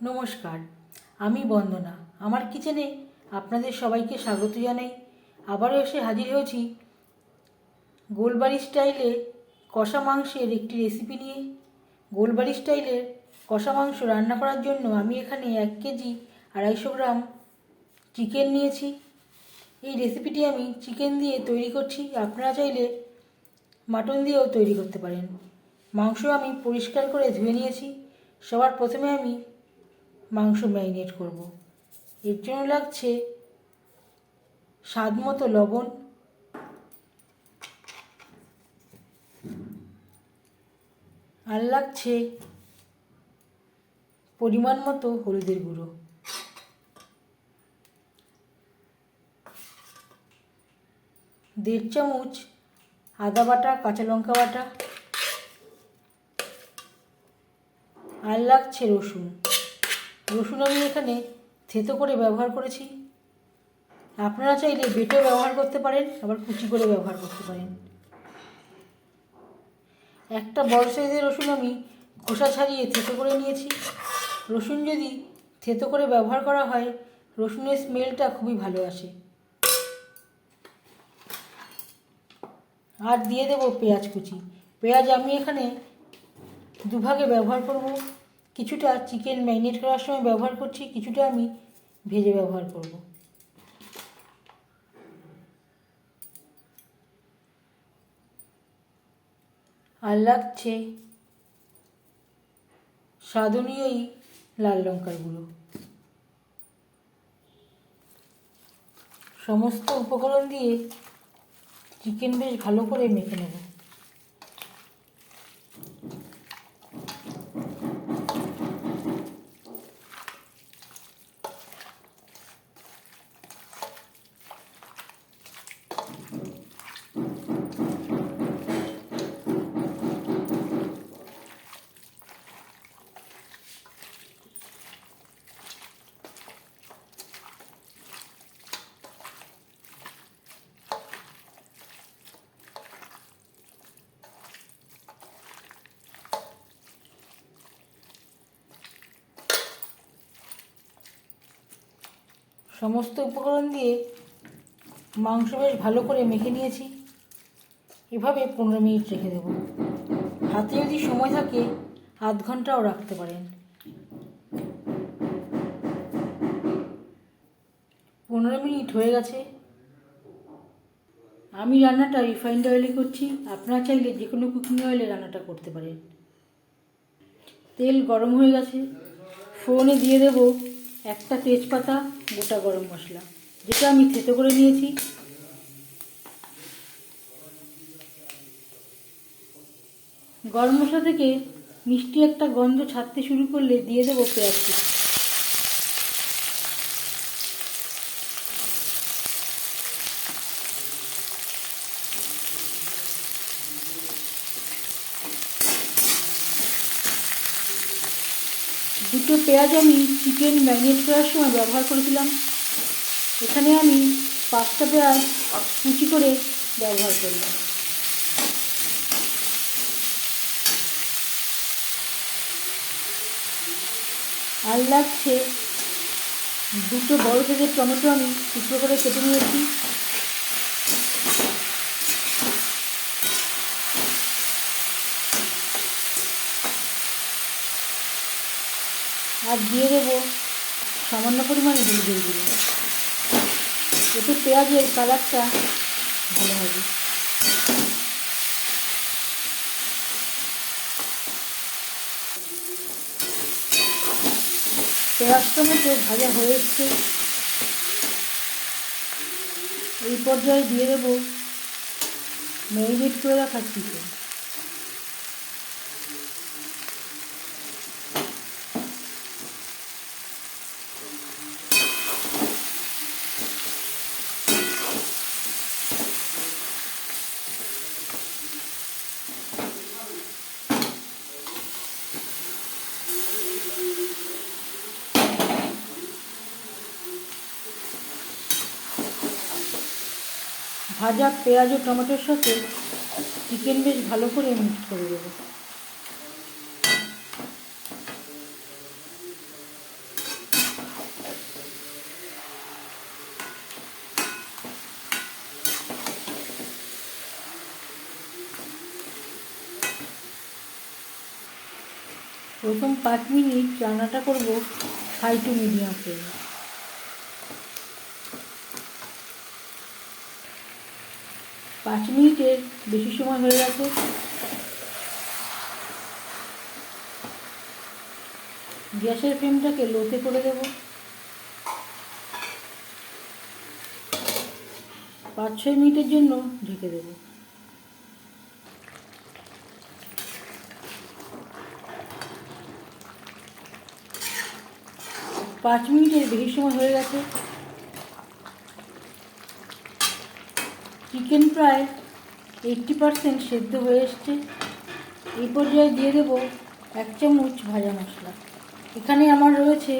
নমস্কার, আমি বন্দনা। আমার কিচেনে আপনাদের সবাইকে স্বাগত জানাই। আবারও এসে হাজির হয়েছি গোলবাড়ি স্টাইলে কষা মাংসের একটি রেসিপি নিয়ে। গোলবাড়ি স্টাইলের কষা মাংস রান্না করার জন্য আমি এখানে এক কেজি আড়াইশো গ্রাম চিকেন নিয়েছি। এই রেসিপিটি আমি চিকেন দিয়ে তৈরি করছি। আপনারা চাইলে মাটন দিয়েও তৈরি করতে পারেন। মাংস আমি পরিষ্কার করে ধুয়ে নিয়েছি। সবার প্রথমে আমি মাংস ম্যারিনেট করব। এর জন্য লাগছে স্বাদ মতো লবণ। আর লাগছে পরিমাণ মতো হলুদের গুঁড়ো। দেড় চামচ আদা বাটা, কাঁচা লঙ্কা বাটা। আর লাগছে রসুন। রসুন আমি এখানে থেতো করে ব্যবহার করেছি। আপনারা চাইলে বেটেও ব্যবহার করতে পারেন, আবার কুচি করে ব্যবহার করতে পারেন। একটা বড় সাইজের রসুন আমি খোসা ছাড়িয়ে থেতো করে নিয়েছি। রসুন যদি থেতো করে ব্যবহার করা হয়, রসুনের স্মেলটা খুবই ভালো আসে। আর দিয়ে দেবো পেঁয়াজ কুচি। পেঁয়াজ আমি এখানে দুভাগে ব্যবহার করব। কিছুটা চিকেন ম্যারিনেট করার সময় ব্যবহার করছি, কিছুটা আমি ভেজে ব্যবহার করব। আর লাগছে স্বাদ অনুযায়ী লাল লঙ্কার গুঁড়ো। সমস্ত উপকরণ দিয়ে চিকেন বেশ ভালো করে মেখে নেব। সমস্ত উপকরণ দিয়ে মাংস বেশ ভালো করে মেখে নিয়েছি। এভাবে পনেরো মিনিট রেখে দেবো। হাতে যদি সময় থাকে, আধ ঘন্টাও রাখতে পারেন। পনেরো মিনিট হয়ে গেছে। আমি রান্নাটা রিফাইন্ড অয়েলে করছি। আপনারা চাইলে যে কোনো কুকিং অয়েলে রান্নাটা করতে পারেন। তেল গরম হয়ে গেছে। ফোনে দিয়ে দেব একটা তেজপাতা, গোটা গরম মশলা, যেটা আমি থেতো করে নিয়েছি। গরম মশলা থেকে মিষ্টি একটা গন্ধ ছাড়তে শুরু করলে দিয়ে দেবো পেঁয়াজ কুচি। দুটো পেঁয়াজ আমি চিকেন ম্যারিনেট করার সময় ব্যবহার করেছিলাম। এখানে আমি পাঁচটা পেঁয়াজ কুচি করে ব্যবহার করলাম। আর লাগছে দুটো বড় সাইজের টমেটো আমি টুকরো করে কেটে নিয়েছি। আর দিয়ে দেবো সামান্য পরিমাণে হলুদের গুঁড়ো। এতে পেঁয়াজের কালারটা ভালো হবে। পেঁয়াজটা মতো ভাজা হয়ে এসছে। এই পর্যায়ে দিয়ে দেবো ম্যারিনেট করে রাখা চিকেন। ভাজা পেঁয়াজ ও টমেটোর সাথে চিকেন বেশ ভালো করে মিক্স করে দেবো। প্রথম পাঁচ মিনিট রান্নাটা করব হাই টু মিডিয়াম ফ্লেমে। পাঁচ মিনিটের বেশি সময় হয়ে গেছে। গ্যাসের ফ্লেমটাকে লোতে করে দেব। পাঁচ ছয় মিনিটের জন্য ঢেকে দেব। পাঁচ মিনিটের বেশি সময় হয়ে গেছে। চিকেন প্রায় এইটটি পারসেন্ট সেদ্ধ হয়ে এসছে। এই পর্যায়ে দিয়ে দেবো এক চামচ ভাজা মশলা। এখানে আমার রয়েছে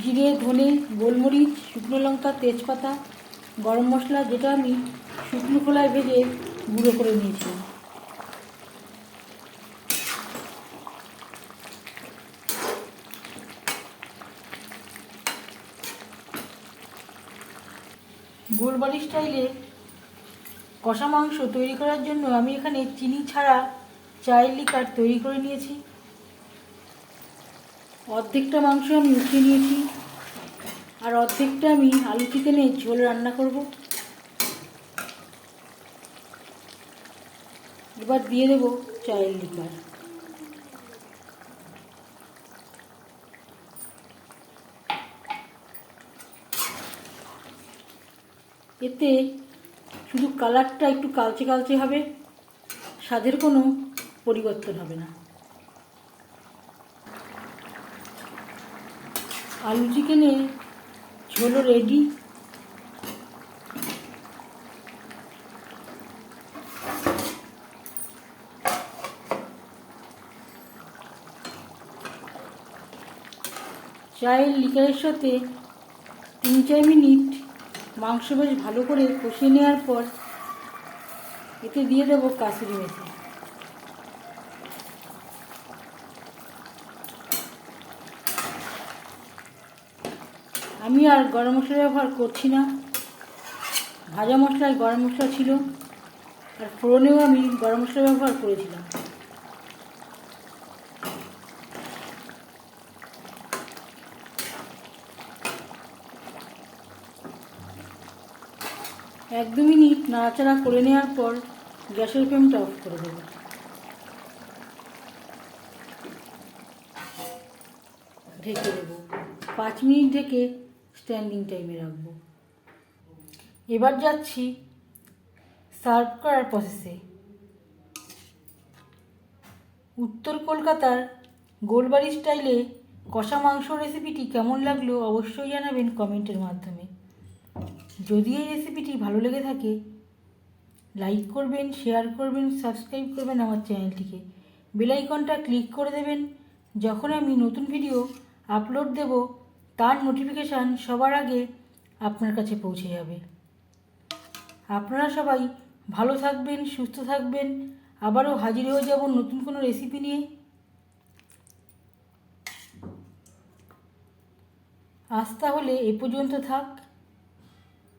জিরে, ধনে, গোলমরিচ, শুকনো লঙ্কা, তেজপাতা, গরম মশলা, যেটা আমি শুকনো খোলায় ভেজে গুঁড়ো করে নিয়েছিলাম। গোলবাড়ি স্টাইলে কষা মাংস তৈরি করার জন্য আমি এখানে চিনি ছাড়া চায়ের লিকার তৈরি করে নিয়েছি। অর্ধেকটা মাংস আমি উঠিয়ে নিয়েছি আর অর্ধেকটা আমি আলু চিকেনের ঝোল রান্না করব। এবার দিয়ে দেব চায়ের লিকার এতে শুধু কালারটা একটু কালচে কালচে হবে, স্বাদের কোনো পরিবর্তন হবে না। আলু চিকেনের ঝোলও রেডি চায়ের লিকারের সাথে তিন চার মিনিট মাংস বেশ ভালো করে কষিয়ে নেওয়ার পর এতে দিয়ে দেবো কাসুরি মেথি। আমি আর গরম মশলা ব্যবহার করছি না। ভাজা মশলায় গরম মশলা ছিল। আর ফোড়নেও আমি গরম মশলা ব্যবহার করেছিলাম। এক দু মিনিট নাড়াচাড়া করে নেওয়ার পর গ্যাসের ফ্লেমটা অফ করে দেবো। ঢেকে দেবো। পাঁচ মিনিট ঢেকে স্ট্যান্ডিং টাইমে রাখব। এবার যাচ্ছি সার্ভ করার প্রসেসে উত্তর কলকাতার গোলবাড়ি স্টাইলে কষা মাংস রেসিপিটি কেমন লাগল অবশ্যই জানাবেন কমেন্টের মাধ্যমে। যদি এই রেসিপিটি ভালো লেগে থাকে লাইক করবেন শেয়ার করবেন সাবস্ক্রাইব করবেন আমার চ্যানেলটিকে বেলাইকনটা ক্লিক করে দেবেন। যখন আমি নতুন ভিডিও আপলোড দেব, তার নোটিফিকেশান সবার আগে আপনার কাছে পৌঁছে যাবে। আপনারা সবাই ভালো থাকবেন, সুস্থ থাকবেন। আবারও হাজির হয়ে যাব নতুন কোনো রেসিপি নিয়ে। আজ তাহলে এ পর্যন্ত থাক।